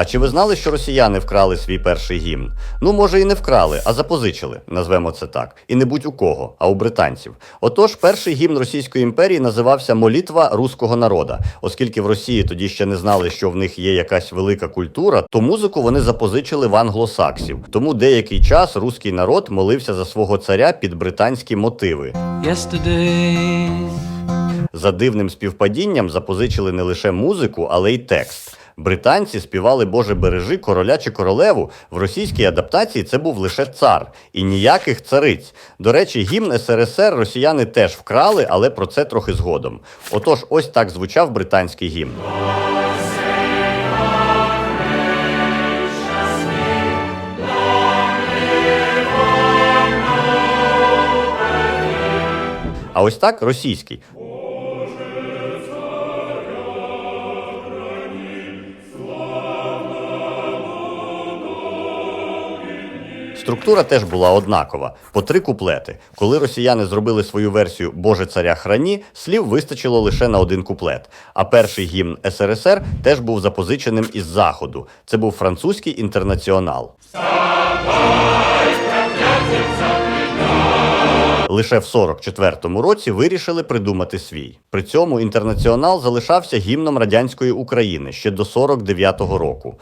А чи ви знали, що росіяни вкрали свій перший гімн? Ну, може, і не вкрали, а запозичили, назвемо це так. І не будь у кого, а у британців. Отож, перший гімн Російської імперії називався Молітва руського народа, оскільки в Росії тоді ще не знали, що в них є якась велика культура, то музику вони запозичили в англосаксів. Тому деякий час руський народ молився за свого царя під британські мотиви. Yesterday, За дивним співпадінням запозичили не лише музику, але й текст. Британці співали Боже бережи короля чи королеву. В російській адаптації це був лише цар і ніяких цариць. До речі, гімн СРСР росіяни теж вкрали, але про це трохи згодом. Отож, ось так звучав британський гімн. А ось так російський. Структура теж була однакова по три куплети. Коли росіяни зробили свою версію Боже царя храні, слів вистачило лише на один куплет. А перший гімн СРСР теж був запозиченим із заходу. Це був французький інтернаціонал. Лише в 44-му році вирішили придумати свій. При цьому інтернаціонал залишався гімном радянської України ще до 49-го року.